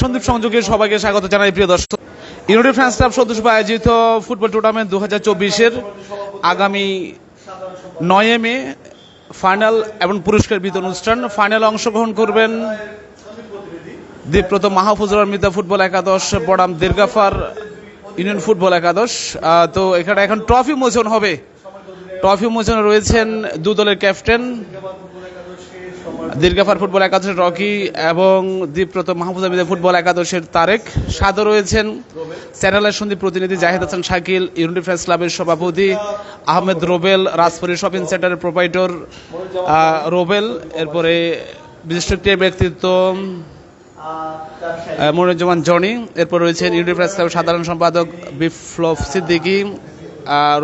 সন্দীপ সংযোগে সবাইকে স্বাগত জানাই প্রিয় দর্শক। ইউনাইটেড ফ্রান্স ক্লাব সদস্য আয়োজিত ফুটবল টুর্নামেন্ট দু হাজার চব্বিশের আগামী নয় মে ফাইনাল এবং পুরস্কার বিতরণ অনুষ্ঠান। ফাইনালে অংশগ্রহণ করবেন দীপ্রত মাহফুজুর মিতা ফুটবল একাদশ, বড়াম দীর্ঘাফার ইউনিয়ন ফুটবল একাদশ। তো এখানে এখন ট্রফি মোচন হবে। ট্রফি মোচনে রয়েছেন দু দলের ক্যাপ্টেন দীর্ঘাফার ফুটবল একাদশের রকি এবং দীপ্রত মাহফুজ আহমেদের ফুটবল একাদশের তারেক। সাদে রয়েছেন। চ্যানেলের সন্দীপ প্রতিনিধি জাহিদ হাসান শাকিল, ইউনিটি ফ্রেন্স ক্লাবের সভাপতি আহমেদ রোবেল রাজপুরি শপিং সেন্টারের প্রোপাইটর রোবেল, এরপরে বিশিষ্ট ব্যক্তিত্ব মনিরুজ্জামান জনি, এরপর রয়েছেন ইউনিটি ফ্রেন্স ক্লাবের সাধারণ সম্পাদক বিপ্লব সিদ্দিকী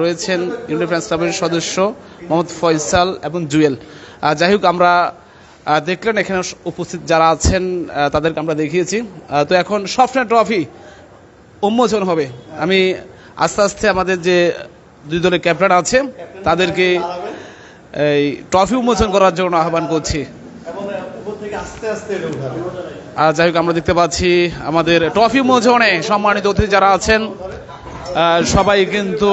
রয়েছেন ইউনিটি ফ্রেন্স ক্লাবের সদস্য মোহাম্মদ ফয়সাল এবং জুয়েল। যাই হোক, আমরা দেখলেন এখানে উপস্থিত যারা আছেন তাদেরকে আমরা দেখিয়েছি। তো এখন সফটওয়্যার ট্রফি উন্মোচন হবে। আমি আস্তে আস্তে আমাদের যে দুই দলের ক্যাপ্টেন আছে, তাদেরকে এই ট্রফি উন্মোচন করার জন্য আহ্বান করছি। আর যাই হোক, আমরা দেখতে পাচ্ছি আমাদের ট্রফি মোচনে সম্মানিত অতিথি যারা আছেন সবাই কিন্তু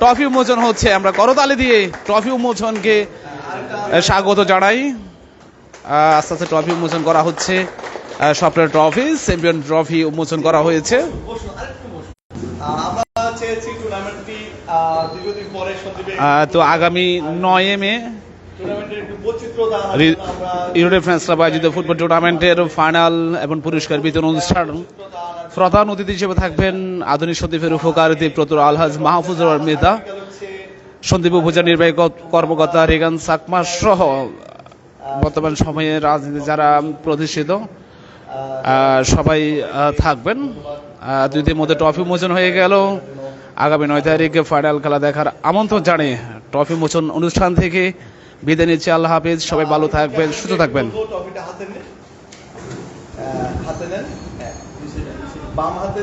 ট্রফি উন্মোচন হচ্ছে। আমরা করতালি দিয়ে ট্রফি উন্মোচনকে স্বাগত জানাই। আস্তে আস্তে ট্রফি উন্মোচন করা হচ্ছে। সফটওয়্যার ট্রফি চ্যাম্পিয়ন ট্রফি উন্মোচন করা হয়েছে। তো আগামী নয় মে ইউরোপ ফ্রান্স ক্লাব আয়োজিত ফুটবল টুর্নামেন্টের ফাইনাল এবং পুরস্কার বিতরণ অনুষ্ঠান। প্রধান অতিথি হিসেবে থাকবেন আধুনিক সন্দীপের উপকারিতে প্রতুর আলহাজ মাহফুজুর হচ্ছে সন্দীপ উপজেলা নির্বাহী কর্মকর্তা রেগান সাকমা সহ বর্তমান সময়ে রাজনীতি যারা প্রতিষ্ঠিত সবাই থাকবেন। দুই দিনের মধ্যে ট্রফি মোচন হয়ে গেল। আগামী নয় তারিখে ফাইনাল খেলা দেখার আমন্ত্রণ জানিয়ে ট্রফি মোচন অনুষ্ঠান থেকে বিদায় নিচ্ছে। আল্লাহ হাফিজ। সবাই ভালো থাকবেন সুস্থ থাকবেন। বাম হাতে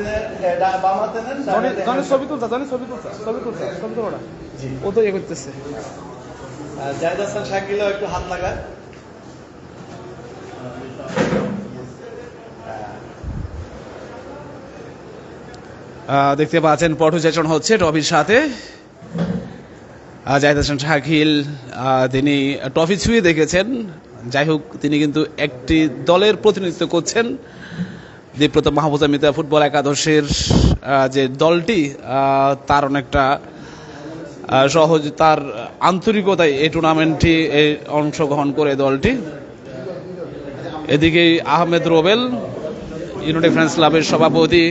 বাম হাতে নেন ছবি ছবি ছবি ছবি তোলা ও তো ইয়ে করতেছে। আহ, হাসান শাকিলও একটু হাত লাগায় দেখতে পাচ্ছেন পটুচেচন হচ্ছে ট্রফির সাথে। জাহিদ হাসান শাকিল তিনি ট্রফি ছুঁয়ে দেখেছেন। যাই হোক, তিনি কিন্তু একটি দলের প্রতিনিধিত্ব করছেন। দীপ্রত মাহবুজা মিতা ফুটবল একাদশের যে দলটি তার অনেকটা সহজ, তার আন্তরিকতায় এই টুর্নামেন্টটি অংশগ্রহণ করে দলটি। এদিকে আহমেদ রোবেল ইউনাইটেড ফ্রেন্স ক্লাবের সভাপতি।